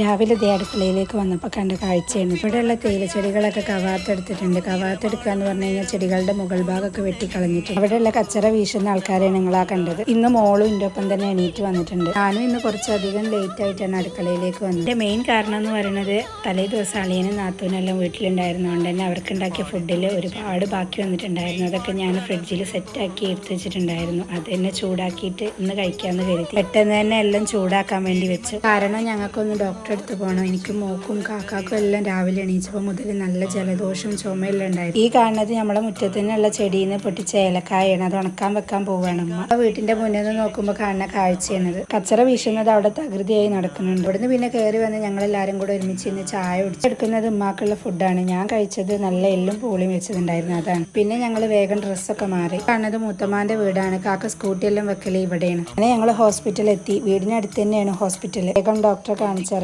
രാവിലെ ദേ അടുക്കളയിലേക്ക് വന്നപ്പോൾ കണ്ട കാഴ്ചയാണ്. ഇവിടെയുള്ള തേയില ചെടികളൊക്കെ കവാത്തെടുത്തിട്ടുണ്ട്. കവാത്തെടുക്കുക എന്ന് പറഞ്ഞു കഴിഞ്ഞാൽ ചെടികളുടെ മുകൾ ഭാഗമൊക്കെ വെട്ടിക്കളഞ്ഞിട്ടുണ്ട്. അവിടെയുള്ള കച്ചറ വീശുന്ന ആൾക്കാരെയാണ് നിങ്ങളാ കണ്ടത്. ഇന്ന് മോളും എന്റെ ഒപ്പം തന്നെ എണീറ്റ് വന്നിട്ടുണ്ട്. ഞാനും ഇന്ന് കുറച്ചധികം ലേറ്റ് ആയിട്ടാണ് അടുക്കളയിലേക്ക് വന്നത്. എന്റെ മെയിൻ കാരണം എന്ന് പറയുന്നത് തലേ ദിവസം അളിയനും നാത്തൂനെല്ലാം വീട്ടിലുണ്ടായിരുന്നതുകൊണ്ട് തന്നെ അവർക്ക് ഉണ്ടാക്കിയ ഫുഡിൽ ഒരുപാട് ബാക്കി വന്നിട്ടുണ്ടായിരുന്നു. അതൊക്കെ ഞാൻ ഫ്രിഡ്ജിൽ സെറ്റാക്കി എടുത്ത് വെച്ചിട്ടുണ്ടായിരുന്നു. അത് തന്നെ ചൂടാക്കിയിട്ട് ഇന്ന് കഴിക്കാമെന്ന് കരുതി. പെട്ടെന്ന് തന്നെ എല്ലാം ചൂടാക്കാൻ വേണ്ടി വെച്ചു. കാരണം ഞങ്ങൾക്കൊന്ന് ഡോക്ടറെ അടുത്ത് പോകണം എനിക്ക് മോക്കും കാക്കാക്കും എല്ലാം രാവിലെ എണീച്ചപ്പോൾ മുതൽ നല്ല ജലദോഷം ചുമയെല്ലാം ഉണ്ടായിരുന്നു. ഈ കാണുന്നത് നമ്മളെ മുറ്റത്ത് നിന്നുള്ള ചെടിയിൽ നിന്ന് പൊട്ടിച്ച ഏലക്കായാണ്. അത് ഉണക്കാൻ വെക്കാൻ പോവുകയാണ് അമ്മ വീട്ടിന്റെ മുന്നിൽ നിന്ന് നോക്കുമ്പോൾ കാണുന്ന കാഴ്ചയാണത്. കച്ചറ വീശുന്നത് അവിടെ തകൃതിയായി നടക്കുന്നുണ്ട്. ഇവിടുന്ന് പിന്നെ കയറി വന്ന് ഞങ്ങൾ എല്ലാവരും കൂടെ ഒരുമിച്ച് ഇന്ന് ചായ കുടിച്ചെടുക്കുന്നത് ഉമ്മാക്കുള്ള ഫുഡാണ്. ഞാൻ കഴിച്ചത് നല്ല എല്ലും പൂളിയും വെച്ചതുണ്ടായിരുന്നു. അതാണ്. പിന്നെ ഞങ്ങൾ വേഗം ഡ്രസ്സൊക്കെ മാറി. കാണുന്നത് മൂത്തമാന്റെ വീടാണ്. കാക്ക സ്കൂട്ടി എല്ലാം വെക്കൽ ഇവിടെയാണ്. അങ്ങനെ ഞങ്ങൾ ഹോസ്പിറ്റലിൽ എത്തി. വീടിനടുത്ത് തന്നെയാണ് ഹോസ്പിറ്റൽ വേഗം ഡോക്ടറെ കാണിച്ചറിയാം.